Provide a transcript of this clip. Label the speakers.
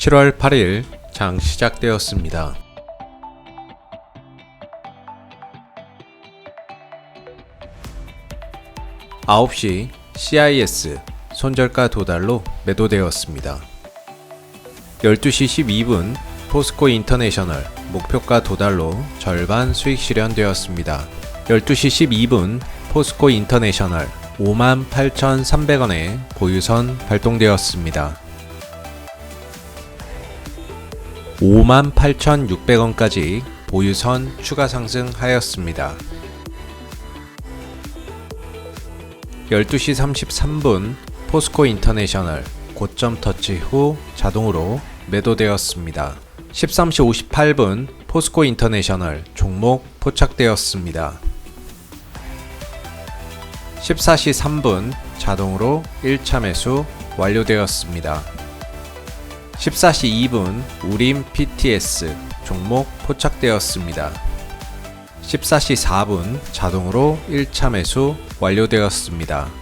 Speaker 1: 7월 8일 장 시작되었습니다. 아홉 시 CIS 손절가 도달로 매도되었습니다. 12시 12분 포스코 인터내셔널 목표가 도달로 절반 수익 실현되었습니다. 12시 12분 포스코 인터내셔널 58,300원에 보유선 발동되었습니다. 58,600원까지 보유선 추가 상승하였습니다. 12시 33분 포스코 인터내셔널 고점 터치 후 자동으로 매도되었습니다. 13시 58분 포스코 인터내셔널 종목 포착되었습니다. 14시 3분 자동으로 1차 매수 완료되었습니다. 14시 2분 우림 PTS 종목 포착되었습니다. 14시 4분 자동으로 1차 매수 완료되었습니다.